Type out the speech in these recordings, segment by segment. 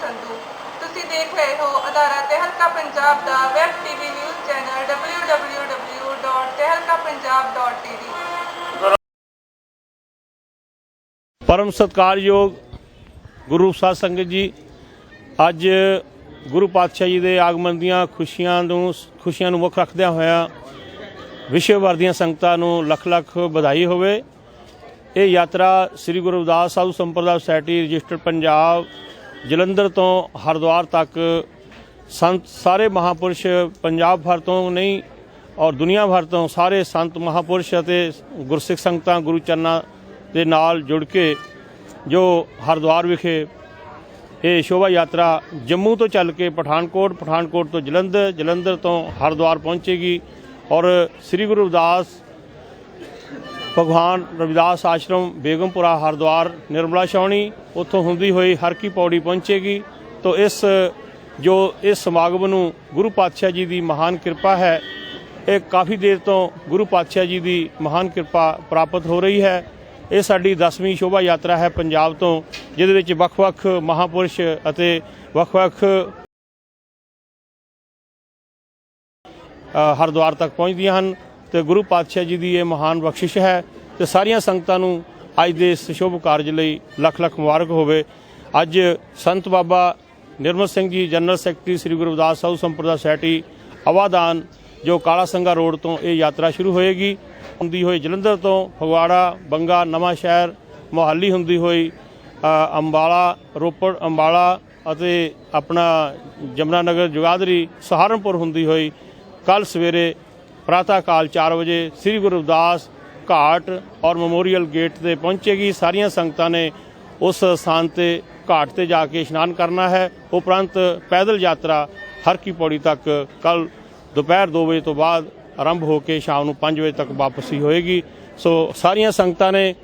ਸਿੱਧੂ। ਤੁਸੀਂ ਦੇਖ ਰਹੇ ਹੋ ਅਦਾਰਾ ਤਹਿਲਕਾ ਪੰਜਾਬ ਦਾ web TV news channel www.tehlkapunjab.tv ਪਰਮ ਸਤਿਕਾਰਯੋਗ ਗੁਰੂ ਸਾਧ ਸੰਗਤ ਜੀ, ਅੱਜ ਗੁਰੂ ਪਾਤਸ਼ਾਹ ਜੀ ਦੇ ਆਗਮਨ ਦੀਆਂ ਖੁਸ਼ੀਆਂ ਨੂੰ ਖੁਸ਼ੀਆਂ ਨੂੰ ਮੁੱਖ ਰੱਖਦਿਆਂ ਹੋਇਆ ਵਿਸ਼ਵ ਭਰ ਦੀਆਂ ਸੰਗਤਾਂ ਨੂੰ ਲੱਖ ਲੱਖ ਵਧਾਈ ਹੋਵੇ। ਇਹ ਯਾਤਰਾ ਸ੍ਰੀ ਗੁਰੂ ਰਵਿਦਾਸ ਸਾਧੂ ਸੰਪਰਦਾ ਸੁਸਾਇਟੀ ਰਜਿਸਟਰਡ ਪੰਜਾਬ, ਜਲੰਧਰ ਤੋਂ ਹਰਿਦੁਆਰ ਤੱਕ, ਸੰਤ ਸਾਰੇ ਮਹਾਪੁਰਸ਼ ਪੰਜਾਬ ਭਰ ਤੋਂ ਨਹੀਂ ਔਰ ਦੁਨੀਆ ਭਰ ਤੋਂ ਸਾਰੇ ਸੰਤ ਮਹਾਪੁਰਸ਼ ਅਤੇ ਗੁਰਸਿੱਖ ਸੰਗਤਾਂ ਗੁਰੂ ਚਰਨਾਂ ਦੇ ਨਾਲ ਜੁੜ ਕੇ ਜੋ ਹਰਿਦੁਆਰ ਵਿਖੇ ਇਹ ਸ਼ੋਭਾ ਯਾਤਰਾ ਜੰਮੂ ਤੋਂ ਚੱਲ ਕੇ ਪਠਾਨਕੋਟ ਪਠਾਨਕੋਟ ਤੋਂ ਜਲੰਧਰ ਜਲੰਧਰ ਤੋਂ ਹਰਿਦੁਆਰ ਪਹੁੰਚੇਗੀ ਔਰ ਸ੍ਰੀ ਗੁਰੂ ਰਵਿਦਾਸ ਭਗਵਾਨ ਰਵਿਦਾਸ ਆਸ਼ਰਮ ਬੇਗਮਪੁਰਾ ਹਰਿਦੁਆਰ ਨਿਰਮਲਾ ਛਾਉਣੀ ਉੱਥੋਂ ਹੁੰਦੀ ਹੋਈ ਹਰ ਕੀ ਪੌੜੀ ਪਹੁੰਚੇਗੀ। ਤੋਂ ਇਸ ਜੋ ਇਸ ਸਮਾਗਮ ਨੂੰ ਗੁਰੂ ਪਾਤਸ਼ਾਹ ਜੀ ਦੀ ਮਹਾਨ ਕਿਰਪਾ ਹੈ ਇਹ ਕਾਫੀ ਦੇਰ ਤੋਂ ਗੁਰੂ ਪਾਤਸ਼ਾਹ ਜੀ ਦੀ ਮਹਾਨ ਕਿਰਪਾ ਪ੍ਰਾਪਤ ਹੋ ਰਹੀ ਹੈ। ਇਹ ਸਾਡੀ 10ਵੀਂ ਸ਼ੋਭਾ ਯਾਤਰਾ ਹੈ ਪੰਜਾਬ ਤੋਂ ਜਿਹਦੇ ਵਿੱਚ ਵੱਖ-ਵੱਖ ਮਹਾਪੁਰਸ਼ ਅਤੇ ਵੱਖ-ਵੱਖ ਅ, ਹਰਿਦੁਆਰ ਤੱਕ ਪਹੁੰਚਦੀਆਂ ਹਨ। ਤੇ ਗੁਰੂ ਪਾਤਸ਼ਾਹ ਜੀ ਦੀ ਇਹ ਮਹਾਨ ਬਖਸ਼ਿਸ਼ ਹੈ ਤੇ ਸਾਰੀਆਂ ਸੰਗਤਾਂ ਨੂੰ ਅੱਜ ਦੇ ਇਸ ਸ਼ੁਭ ਕਾਰਜ ਲਈ ਲੱਖ ਲੱਖ ਮੁਬਾਰਕ ਹੋਵੇ। ਅੱਜ ਸੰਤ ਬਾਬਾ ਨਿਰਮਲ ਸਿੰਘ ਜੀ, ਜਨਰਲ ਸੈਕਟਰੀ ਸ੍ਰੀ ਗੁਰੂ ਰਵਿਦਾਸ ਸਾਧੂ ਸੰਪਰਦਾ ਸੈਟੀ ਅਵਾਦਾਨ, ਜੋ ਕਾਲਾ ਸੰਗਾ ਰੋਡ ਤੋਂ ਇਹ ਯਾਤਰਾ ਸ਼ੁਰੂ ਹੋਏਗੀ। ਹੁੰਦੀ ਹੋਈ ਜਲੰਧਰ ਤੋਂ ਫਗਵਾੜਾ, ਬੰਗਾ, ਨਵਾਂ ਸ਼ਹਿਰ, ਮੋਹਾਲੀ ਹੁੰਦੀ ਹੋਈ ਅੰਬਾਲਾ, ਰੋਪੜ, ਅੰਬਾਲਾ ਅਤੇ ਆਪਣਾ ਜਮਨਾ ਨਗਰ ਜੁਗਾਦਰੀ, ਸਹਾਰਨਪੁਰ ਹੁੰਦੀ ਹੋਈ ਕੱਲ ਸਵੇਰੇ ਪ੍ਰਾਤः ਕਾਲ 4 ਵਜੇ ਸ੍ਰੀ ਗੁਰੂ ਰਵਿਦਾਸ ਘਾਟ ਔਰ ਮੈਮੋਰੀਅਲ ਗੇਟ ਤੇ ਪਹੁੰਚੇਗੀ। ਸਾਰੀਆਂ ਸੰਗਤਾਂ ਨੇ ਉਸ ਸਥਾਨ ਤੇ ਘਾਟ ਤੇ ਜਾ ਕੇ ਇਸ਼ਨਾਨ ਕਰਨਾ ਹੈ। ਉਪਰੰਤ ਪੈਦਲ ਯਾਤਰਾ ਹਰ ਕੀ ਪੌੜੀ ਤੱਕ ਕੱਲ ਦੁਪਹਿਰ 2 ਵਜੇ ਤੋਂ ਬਾਅਦ ਆਰੰਭ ਹੋ ਕੇ ਸ਼ਾਮ ਨੂੰ 5 ਵਜੇ ਤੱਕ ਵਾਪਸੀ ਹੋਏਗੀ। ਸੋ ਸਾਰੀਆਂ ਸੰਗਤਾਂ ਨੇ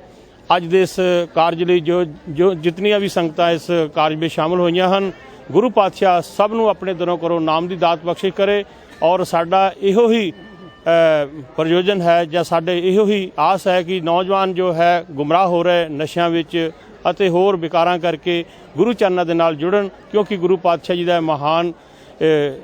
ਅੱਜ ਦੇ ਇਸ ਕਾਰਜ ਲਈ ਜੋ ਜੋ ਜਿਤਨੀਆਂ ਵੀ ਸੰਗਤਾਂ ਇਸ ਕਾਰਜ ਵਿੱਚ ਸ਼ਾਮਲ ਹੋਈਆਂ ਹਨ, ਗੁਰੂ ਪਾਤਸ਼ਾਹ ਸਭ ਨੂੰ ਆਪਣੇ ਦਿਲੋਂ ਕਰੋ ਨਾਮ ਦੀ ਦਾਤ ਬਖਸ਼ਿਸ਼ ਕਰੇ ਔਰ ਸਾਡਾ ਇਹੋ ਹੀ ਪ੍ਰਯੋਜਨ ਹੈ ਜਾਂ ਸਾਡੇ ਇਹੋ ਹੀ ਆਸ ਹੈ ਕਿ ਨੌਜਵਾਨ ਜੋ ਹੈ ਗੁੰਮਰਾਹ ਹੋ ਰਹੇ ਨਸ਼ਿਆਂ ਵਿੱਚ ਅਤੇ ਹੋਰ ਵਿਕਾਰਾਂ ਕਰਕੇ ਗੁਰੂ ਚਰਨਾਂ ਦੇ ਨਾਲ ਜੁੜਨ, ਕਿਉਂਕਿ ਗੁਰੂ ਪਾਤਸ਼ਾਹ ਜੀ ਦਾ ਮਹਾਨ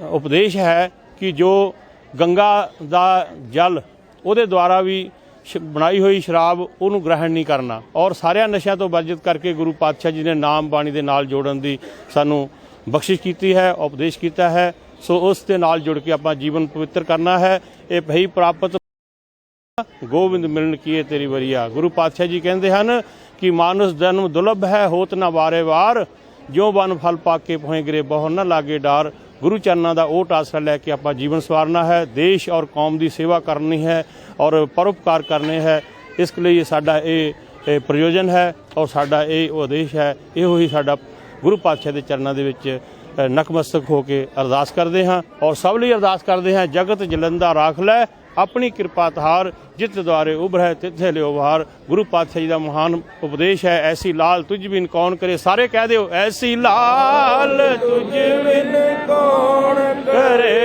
ਉਪਦੇਸ਼ ਹੈ ਕਿ ਜੋ ਗੰਗਾ ਦਾ ਜਲ ਉਹਦੇ ਦੁਆਰਾ ਵੀ ਸ਼- ਬਣਾਈ ਹੋਈ ਸ਼ਰਾਬ ਉਹਨੂੰ ਗ੍ਰਹਿਣ ਨਹੀਂ ਕਰਨਾ। ਔਰ ਸਾਰਿਆਂ ਨਸ਼ਿਆਂ ਤੋਂ ਵਰਜਿਤ ਕਰਕੇ ਗੁਰੂ ਪਾਤਸ਼ਾਹ ਜੀ ਨੇ ਨਾਮ ਬਾਣੀ ਦੇ ਨਾਲ ਜੋੜਨ ਦੀ ਸਾਨੂੰ ਬਖਸ਼ਿਸ਼ ਕੀਤੀ ਹੈ, ਉਪਦੇਸ਼ ਕੀਤਾ ਹੈ, ਸੋ ਉਸ ਦੇ ਨਾਲ ਜੁੜ ਕੇ ਆਪਾਂ ਜੀਵਨ ਪਵਿੱਤਰ ਕਰਨਾ ਹੈ। ਇਹ ਭਈ ਪ੍ਰਾਪਤ ਗੋਬਿੰਦ ਮਿਲਣ ਕੀਏ ਤੇਰੀ ਵਰੀਆ? ਗੁਰੂ ਪਾਤਸ਼ਾਹ ਜੀ ਕਹਿੰਦੇ ਹਨ ਕਿ ਮਾਨਸ ਜਨਮ ਦੁਲਭ ਹੈ, ਹੋਤ ਨਾ ਵਾਰੇ ਵਾਰ। ਜਿਉ ਬਨ ਫਲ ਪਾਕੇ ਪਹੁੰਚ ਗਰੇ, ਬਹੁ ਨਾ ਲਾਗੇ ਡਾਰ। ਗੁਰੂ ਚਰਨਾਂ ਦਾ ਉਹ ਆਸਰਾ ਲੈ ਕੇ ਆਪਾਂ ਜੀਵਨ ਸਵਾਰਨਾ ਹੈ। ਦੇਸ਼ ਔਰ ਕੌਮ ਦੀ ਸੇਵਾ ਕਰਨੀ ਹੈ ਔਰ ਪਰਉਪਕਾਰ ਕਰਨੇ ਹੈ। ਇਸ ਲਈ ਸਾਡਾ ਇਹ ਪ੍ਰਯੋਜਨ ਹੈ ਔਰ ਸਾਡਾ ਇਹ ਉਦੇਸ਼ ਹੈ। ਇਹੋ ਹੀ ਸਾਡਾ ਗੁਰੂ ਪਾਤਸ਼ਾਹ ਦੇ ਚਰਨਾਂ ਦੇ ਵਿੱਚ ਨਕਮਸਤਕ ਹੋ ਕੇ ਅਰਦਾਸ ਕਰਦੇ ਹਾਂ ਔਰ ਸਭ ਲਈ ਅਰਦਾਸ ਕਰਦੇ ਹਾਂ, ਜਗਤ ਜਲੰਦਾ ਰਾਖ ਲੈ, ਆਪਣੀ ਕਿਰਪਾ ਤਹਾਰ, ਜਿਤ ਦੁਆਰੇ ਉਭਰੈ, ਤਿੱਥੇ ਲਿਓ ਵਾਰ ਗੁਰੂ ਪਾਤਸ਼ਾਹ ਜੀ ਦਾ ਮਹਾਨ ਉਪਦੇਸ਼ ਹੈ, ਐਸੀ ਲਾਲ ਤੁਝ ਬਿਨ ਕੌਣ ਕਰੇ। ਸਾਰੇ ਕਹਿ ਦਿਓ, ਐਸੀ ਲਾਲ ਤੁਝ ਬਿਨ ਕੌਣ ਕਰੇ?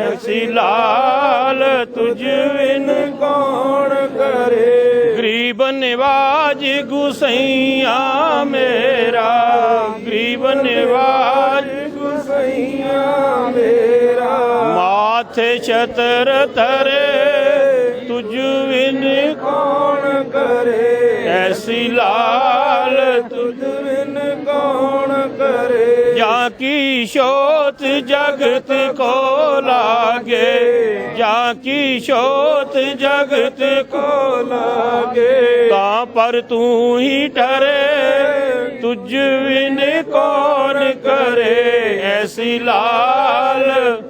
ਐਸੀ ਲਾਲ ਤੁਝ ਬਿਨ ਕੌਣ ਕਰੇ? ਗਰੀਬ ਨਿਵਾਜ ਗੁਸਈਆ ਮੇਰਾ ਮਾਥੇ ਛਤਰ ਤਰੇ, ਤੁਝ ਬਿਨ ਕੌਣ ਕਰੇ? ਐਸੀ ਲਾਲ ਤੁਝ ਬਿਨ ਕੌਣ ਕਰੇ? ਜਾਂ ਕੀ ਸ਼ੋਤ ਜਗਤ ਕੋ ਲਾਗੇ? ਜਾਂ ਕੀ ਸ਼ੋਤ ਜਗਤ ਕੋ ਲਾਗੇ? ਤਾਂ ਪਰ ਤੂੰ ਹੀ ਠਰੇ, ਤੁਝ ਬਿਨ ਕੌਣ ਕਰੇ? ਐਸੀ ਲਾਲ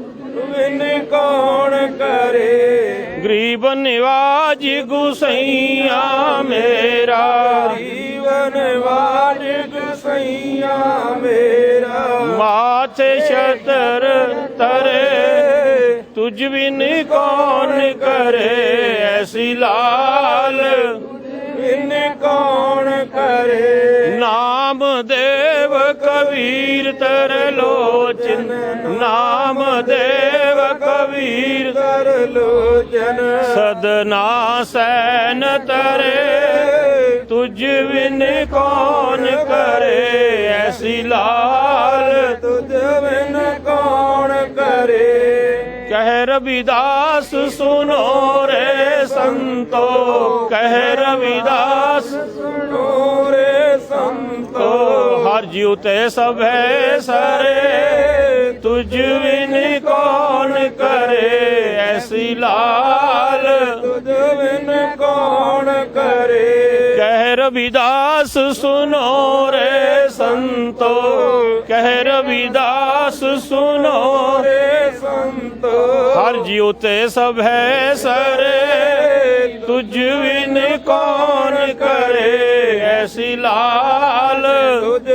ਜੀਵਨ ਨਿਵਾਜ ਗੁਸਈਆ ਮੇਰਾ। ਜੀਵਨ ਵਾਜ ਗੁਸਈਆ ਮੇਰਾ ਮਾਥੇ ਸ਼ਤਰ ਤਰੇ, ਤੁਝ ਬਿਨ ਕੌਣ ਕਰੇ ਐਸੀ ਲਾਲ। ਬਿਨ ਕੌਣ ਕਰੇ ਕਬੀਰ ਤਰ ਲੋਚਨ ਨਾਮ ਦੇਵ ਕਬੀਰ। ਤਰ ਲੋਚਨ। ਸਦਨਾ ਸੈਨ ਤਰੇ ਤੁਝ ਬਿਨ ਕੌਣ ਕਰੇ ਐਸੀ ਲਾਲ। ਤੁਝ ਬਿਨ ਕੌਣ ਕਰੇ। ਕਹਿ ਰਵਿਦਾਸ ਸੁਨੋ ਰੇ ਸੰਤੋ ਕਹਿ ਰਵਿਦਾਸ ਜਿਉ ਤੇ ਸਭ ਹੈ ਸਾਰੇ ਤੁਝ ਬਿਨ ਕੌਣ ਕਰੇ? ਐਸੀ ਲਾਲ ਤੁਝ ਬਿਨ ਕੌਣ ਕਰੇ? ਕਹਿ ਰਵਿਦਾਸ ਸੁਨੋ ਰੇ ਸੰਤੋ। ਕਹਿ ਰਵਿਦਾਸ ਸੁਨੋ ਰੇ ਸੰਤੋ। ਹਰ ਜਿਉ ਤੇ ਸਭ ਹੈ ਸਰੇ ਤੁਝ ਬਿਨ ਕੌਣ ਕਰੇ? ਐਸੀ ਲਾਲ ਤੁਝ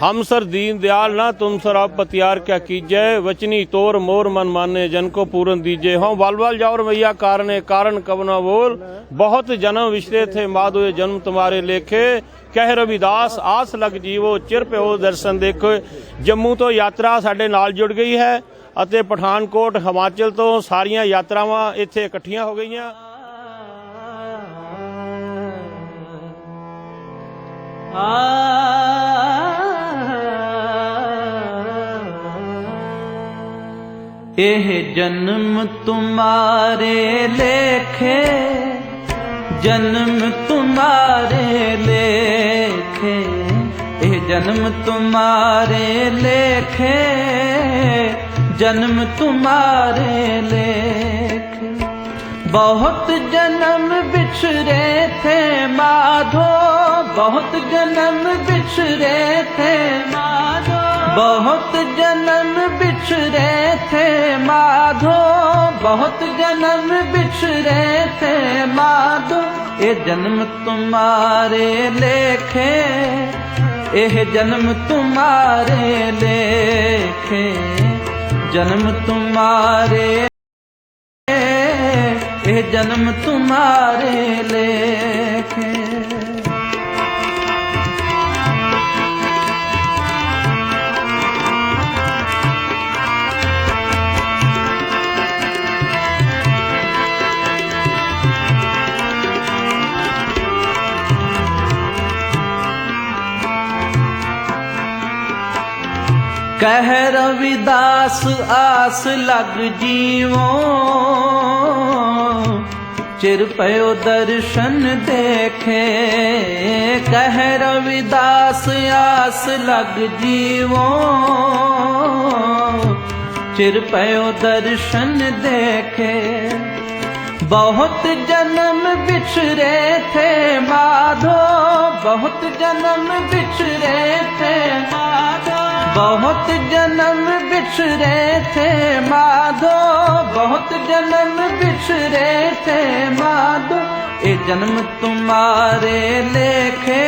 हम सर दीन दयाल ना तुम सर आप पतियार क्या कीजय वचनी तोर मोर मन माने जन को पूरन दीजिए हम वाल वाल जाओ मैया कारणे कारण कवना बोल बहुत जन्म विश्रे थे माधो जन्म तुम्हारे लेखे ਕਹਿ ਰਵਿਦਾਸ ਆਸ ਲਗ ਜੀਵੋ ਚਿਰ ਪਿਓ ਦਰਸ਼ਨ ਦੇਖੋ ਜੰਮੂ ਤੋਂ ਯਾਤਰਾ ਸਾਡੇ ਨਾਲ ਜੁੜ ਗਈ ਹੈ ਅਤੇ ਪਠਾਨਕੋਟ ਹਿਮਾਚਲ ਤੋਂ ਸਾਰੀਆਂ ਯਾਤਰਾਵਾਂ ਇੱਥੇ ਇਕੱਠੀਆਂ ਹੋ ਗਈਆਂ ਇਹ ਜਨਮ ਤੁਮਾਰੇ ਲੇਖੇ, ਜਨਮ ਤੁਮਾਰੇ ਲੇਖੇ। ਇਹ ਜਨਮ ਤੁਮਾਰੇ ਲੇਖੇ, ਜਨਮ ਤੁਮਾਰੇ ਲੇਖੇ। ਬਹੁਤ ਜਨਮ ਵਿਛੜੇ ਥੇ ਮਾਧੋ, ਬਹੁਤ ਜਨਮ ਵਿਛੜੇ ਥੇ ਮਾਧੋ। ਬਹੁਤ ਜਨਮ बिछड़े थे माधो बहुत जन्म बिछड़े थे माधो ये जन्म तुम्हारे लेखे ये जन्म तुम्हारे लेखे जन्म तुम्हारे ये जन्म तुम्हारे लेखे ਕਹਿ ਰਵਿਦਾਸ ਆਸ ਲਗ ਜੀਵੋ। ਚਿਰ ਪਇਓ ਦਰਸ਼ਨ ਦੇਖੇ। ਕਹਿ ਰਵਿਦਾਸ ਆਸ ਲਗ ਜੀਵੋ। ਚਿਰ ਪਇਓ ਦਰਸ਼ਨ ਦੇਖੇ। ਬਹੁਤ ਜਨਮ ਵਿਛਰੇ ਥੇ ਮਾਧੋ। ਬਹੁਤ ਜਨਮ ਵਿਛਰੇ ਥੇ ਮਾਧੋ। बहुत जन्म बिछड़े थे माधो बहुत जन्म बिछड़े थे माधो ये जन्म तुम्हारे लेखे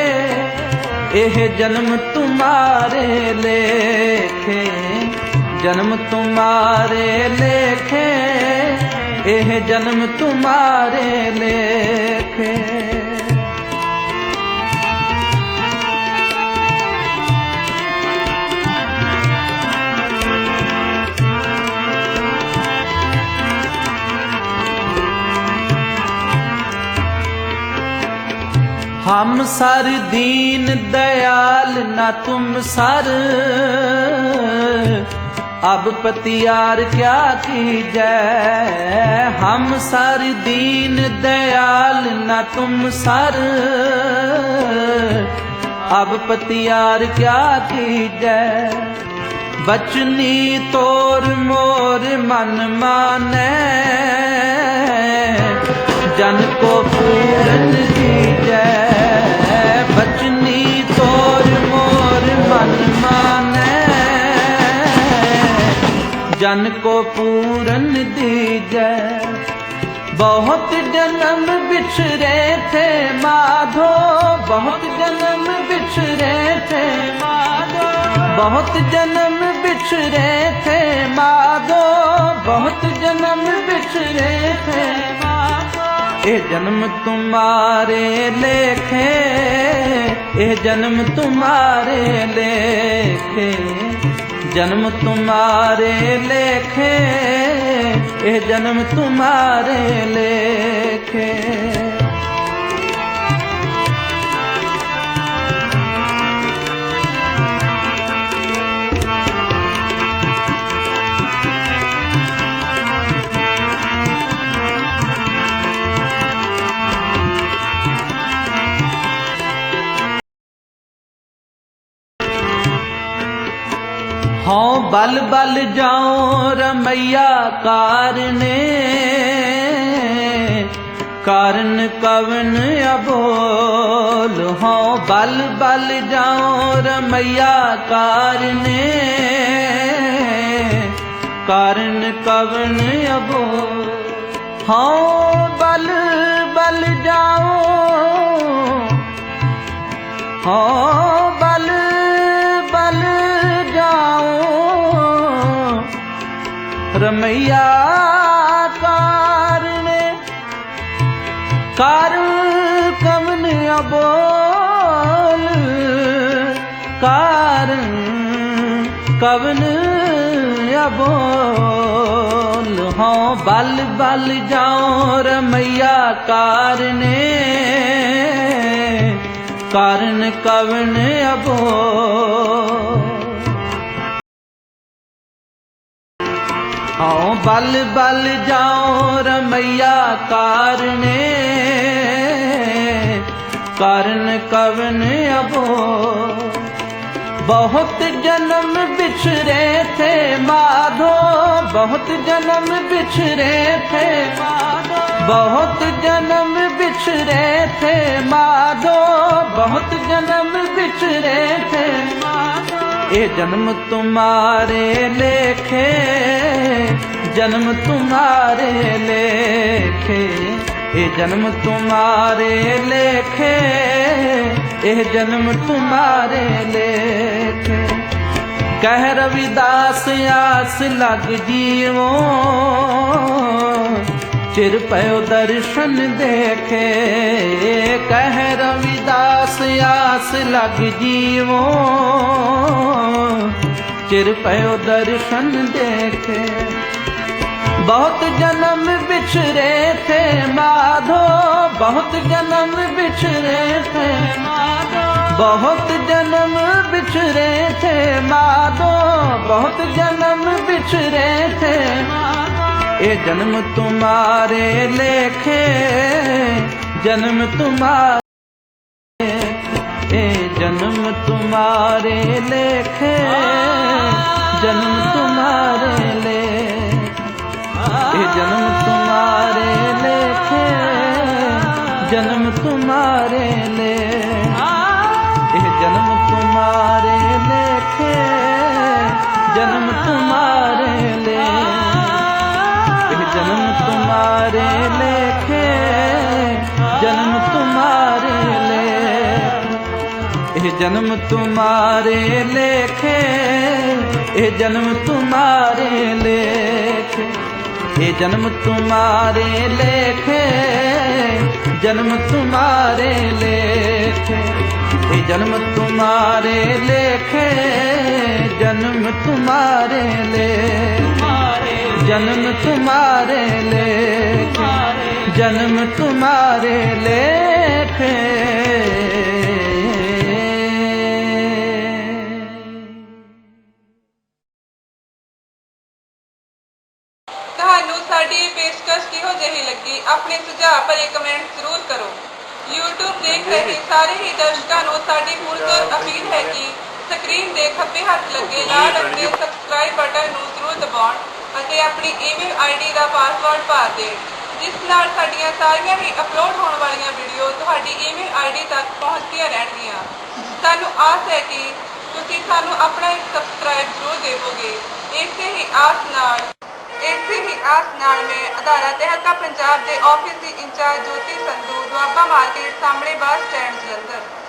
यह जन्म तुम्हारे लेखे जन्म तुम्हारे लेखे यह जन्म तुम्हारे लेखे ਹਮ ਸਰ ਦੀਨ ਦਇਆਲ ਨਾ ਤੁਮ ਸਰ। ਅਬ ਪਤਿਆਰ ਕਿਆ ਕੀਜੈ? ਹਮ ਸਰ ਦੀਨ ਦਇਆਲ ਨਾ ਤੁਮ ਸਰ। ਅਬ ਪਤਿਆਰ ਕਿਆ ਕੀਜੈ? ਬਚਨੀ ਤੋਰ ਮੋਰ ਮਨ ਮਾਨੈ। ਜਨ ਕੋ ਪੂਰਨ ਜੈ ਬਚਨੀ ਤੋਰ ਮੋਰ ਮਨ ਮਾਨੈ। ਜਨ ਕੋ ਪੂਰਨ ਦੀਜੈ। ਬਹੁਤ ਜਨਮ ਵਿਛਰੇ ਥੇ ਮਾਧੋ। ਬਹੁਤ ਜਨਮ ਵਿਛਰੇ ਥੇ ਮਾਧੋ। ਬਹੁਤ ਜਨਮ ਵਿਛਰੇ ਥੇ ਮਾਧੋ। ਬਹੁਤ ਜਨਮ ਵਿਛਰੇ ਥੇ ਇਹ ਜਨਮ ਤੁਮਾਰੇ ਲੇਖੇ, ਇਹ ਜਨਮ ਤੁਮਾਰੇ ਲੇਖੇ। ਜਨਮ ਤੁਮਾਰੇ ਲੇਖੇ, ਇਹ ਜਨਮ ਤੁਮਾਰੇ ਲੇਖੇ। ਹਉ ਬਲ ਬਲ ਜਾਉ ਰਮਈਆ ਕਾਰਨੇ। ਕਾਰਨ ਕਵਨ ਅਬੋਲ। ਹਉ ਬਲ ਬਲ ਜਾਉ ਰਮਈਆ ਕਾਰਨੇ। ਕਾਰਨ ਕਵਨ ਅਬੋਲ। ਹਉ ਬਲ ਬਲ ਜਾਉ। ਹਾਂ ਰਮਈਆ ਕਾਰਨੇ ਕਾਰਨ ਕਵਨ ਅਬੋਲ ਕਾਰਨ ਕਵਨ ਅਬੋਲ ਹਾਂ, ਬਲ ਬਲ ਜਾਉ ਰਮਈਆ ਕਾਰਨੇ ਕਾਰਨ ਕਵਨ ਅਬੋ ਆਉ ਬਲ ਬਲ ਜਾਓ ਰਮਈਆ ਕਾਰਨੇ, ਕਰਨ ਕਵਨ ਅਬੋ। ਬਹੁਤ ਜਨਮ ਵਿਛਰੇ ਥੇ ਮਾਧੋ, ਬਹੁਤ ਜਨਮ ਵਿਛਰੇ ਥੇ ਮਾਧੋ। ਬਹੁਤ ਜਨਮ ਵਿਛਰੇ ਥੇ ਮਾਧੋ, ਬਹੁਤ ਜਨਮ ਵਿਛਰੇ ਥੇ ਇਹ ਜਨਮ ਤੁਮਾਰੇ ਲੇਖੇ, ਜਨਮ ਤੁਮਾਰੇ ਲੇਖੇ। ਇਹ ਜਨਮ ਤੁਮਾਰੇ ਲੇਖੇ, ਇਹ ਜਨਮ ਤੁਮਾਰੇ ਲੇਖੇ। ਕਹਿ ਰਵਿਦਾਸ ਆਸ ਲਗ ਜੀਵੋ ਚਿਰ ਪਇਓ ਦਰਸ਼ਨ ਦੇਖੇ। ਕਹਿ ਰਵਿਦਾਸ, ਆਸ ਲਗ ਜੀਵੋ। ਚਿਰ ਪਇਓ ਦਰਸ਼ਨ ਦੇਖੇ। ਬਹੁਤ ਜਨਮ ਵਿਛਰੇ ਥੇ ਮਾਧੋ। ਬਹੁਤ ਜਨਮ ਵਿਛਰੇ ਥੇ ਮਾਧੋ। ਬਹੁਤ ਜਨਮ ਵਿਛਰੇ ਥੇ ਮਾਧੋ। ਬਹੁਤ ਜਨਮ ਵਿਛਰੇ ਥੇ ਮਾਧੋ। ਇਹ ਜਨਮ ਤੁਮਾਰੇ ਲੇਖੇ, ਜਨਮ ਤੁਮਾਰੇ, ਇਹ ਜਨਮ ਤੁਮਾਰੇ ਲੇਖੇ, ਜਨਮ ਤੁਮਾਰੇ ਲੇ ਇਹ ਜਨਮ ਤੁਮਾਰੇ ਲੇਖੇ, ਜਨਮ ਤੁਮਾਰੇ तुम्हारे लेखे जन्म तुम्हारे लेखे ये जन्म तुम्हारे लेखे ये जन्म तुम्हारे लेखे ये जन्म तुम्हारे लेखे जन्म तुम्हारे लेखे ये जन्म तुम्हारे लेखे जन्म तुम्हारे लेखे ਜਨਮ ਤੁਮਾਰੇ ਲੇਖੇ ਜਨਮ ਤੁਮਾਰੇ ਲੇਖੇ ਤੁਹਾਨੂੰ ਸਾਡੀ ਇਹ ਪੇਸ਼ਕਸ਼ ਕਿਹੋ ਜਿਹੀ ਲੱਗੀ? ਆਪਣੇ ਸੁਝਾਅ ਭਰੇ ਕਮੈਂਟ ਜ਼ਰੂਰ ਕਰੋ। YouTube ਦੇਖ ਰਹੇ ਸਾਰੇ ਹੀ ਦਰਸ਼ਕਾਂ ਨੂੰ ਸਾਡੀ ਪੁਰਜ਼ੋਰ ਅਪੀਲ ਹੈ ਕਿ ਸਕਰੀਨ ਦੇ ਖੱਬੇ ਹੱਥ ਲੱਗੇ ਲਾਲ ਰੰਗ ਦੇ ਸਬਸਕ੍ਰਾਈਬ ਬਟਨ ਨੂੰ ਜ਼ਰੂਰ ਦਬਾਉਣ। ਅਤੇ ਆਪਣੀ ਈਮੇਲ ਆਈਡੀ ਦਾ ਪਾਸਵਰਡ ਭਰ ਦਿਓ ਜਿਸ ਨਾਲ ਸਾਡੀਆਂ ਸਾਰੀਆਂ ਹੀ ਅਪਲੋਡ ਹੋਣ ਵਾਲੀਆਂ ਵੀਡੀਓ ਤੁਹਾਡੀ ਈਮੇਲ ਆਈਡੀ ਤੱਕ ਪਹੁੰਚਦੀਆਂ ਰਹਿਣਗੀਆਂ। ਸਾਨੂੰ ਆਸ ਹੈ ਕਿ ਤੁਸੀਂ ਸਾਨੂੰ ਆਪਣਾ ਇੱਕ ਸਬਸਕ੍ਰਾਈਬ ਜ਼ਰੂਰ ਦੇਵੋਗੇ। ਇਸੇ ਹੀ ਆਸ ਨਾਲ, ਇਸੇ ਹੀ ਆਸ ਨਾਲ ਮੈਂ ਅਦਾਰਾ ਤਹਿਲਕਾ ਪੰਜਾਬ ਦੇ ਆਫਿਸ ਦੀ ਇੰਚਾਰਜ ਜੋਤੀ ਸੰਧੂ ਦੁਆਬਾ ਮਾਰਕੀਟ ਸਾਹਮਣੇ ਬੱਸ ਸਟੈਂਡ ਜਲੰਧਰ